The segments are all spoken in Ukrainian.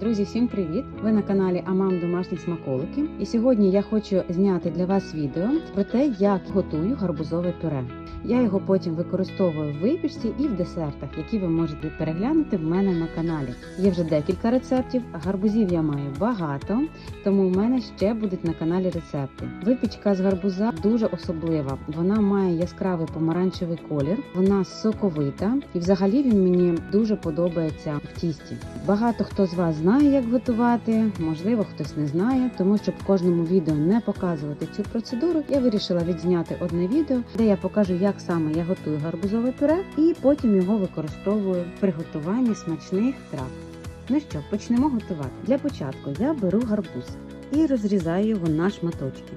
Друзі, всім привіт! Ви на каналі Амам Домашні смаколики. І сьогодні я хочу зняти для вас відео про те, як готую гарбузове пюре. Я його потім використовую в випічці і в десертах, які ви можете переглянути в мене на каналі. Є вже декілька рецептів. Гарбузів я маю багато, тому в мене ще будуть на каналі рецепти. Випічка з гарбуза дуже особлива. Вона має яскравий помаранчевий колір, вона соковита, і взагалі він мені дуже подобається в тісті. Багато хто з вас знає, як готувати, можливо, хтось не знає, тому щоб в кожному відео не показувати цю процедуру, я вирішила відзняти одне відео, де я покажу, як саме я готую гарбузове пюре, і потім його використовую в приготуванні смачних трав. Ну що, почнемо готувати. Для початку я беру гарбуз і розрізаю його на шматочки.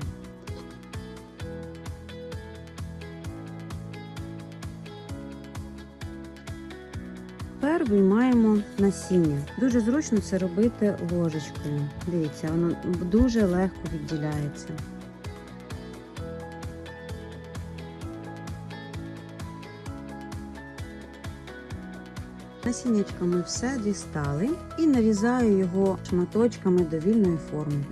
Тепер виймаємо насіння. Дуже зручно це робити ложечкою. Дивіться, воно дуже легко відділяється. Насіннячко ми все дістали і нарізаю його шматочками довільної форми.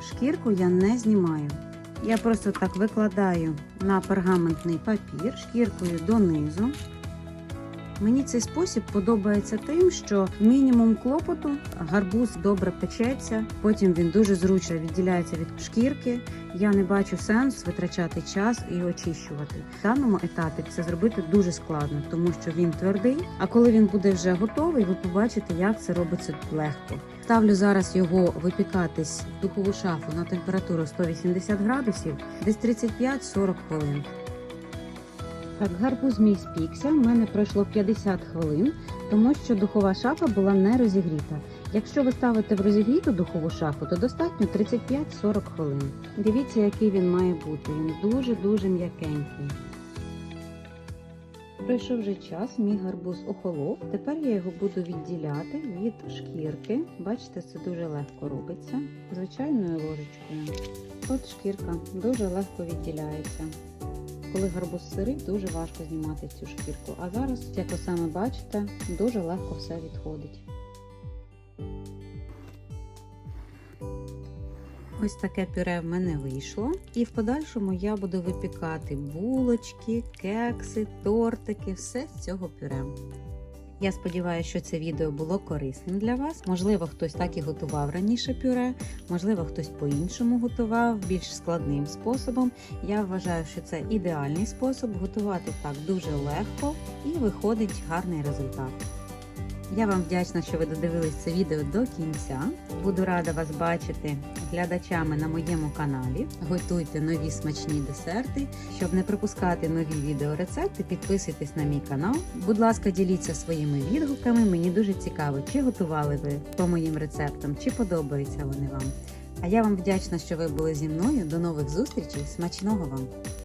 Шкірку я не знімаю. Я просто так викладаю на пергаментний папір шкіркою донизу. Мені цей спосіб подобається тим, що мінімум клопоту, гарбуз добре печеться, потім він дуже зручно відділяється від шкірки. Я не бачу сенсу витрачати час і очищувати. В даному етапі це зробити дуже складно, тому що він твердий. А коли він буде вже готовий, ви побачите, як це робиться легко. Ставлю зараз його випікатись в духову шафу на температуру 180 градусів, десь 35-40 хвилин. Так, гарбуз мій спікся. У мене пройшло 50 хвилин, тому що духова шафа була не розігріта. Якщо ви ставите в розігріту духову шафу, то достатньо 35-40 хвилин. Дивіться, який він має бути. Він дуже-дуже м'якенький. Пройшов вже час, мій гарбуз охолов. Tепер я його буду відділяти від шкірки. Бачите, це дуже легко робиться. Звичайною ложечкою. От шкірка дуже легко відділяється. Коли гарбуз сирий, дуже важко знімати цю шкірку. А зараз, як ви саме бачите, дуже легко все відходить. Ось таке пюре в мене вийшло. І в подальшому я буду випікати булочки, кекси, тортики, все з цього пюре. Я сподіваюся, що це відео було корисним для вас. Можливо, хтось так і готував раніше пюре, можливо, хтось по-іншому готував більш складним способом. Я вважаю, що це ідеальний спосіб готувати так дуже легко і виходить гарний результат. Я вам вдячна, що ви додивились це відео до кінця. Буду рада вас бачити глядачами на моєму каналі. Готуйте нові смачні десерти. Щоб не пропускати нові відеорецепти, підписуйтесь на мій канал. Будь ласка, діліться своїми відгуками. Мені дуже цікаво, чи готували ви по моїм рецептам, чи подобаються вони вам. А я вам вдячна, що ви були зі мною. До нових зустрічей. Смачного вам!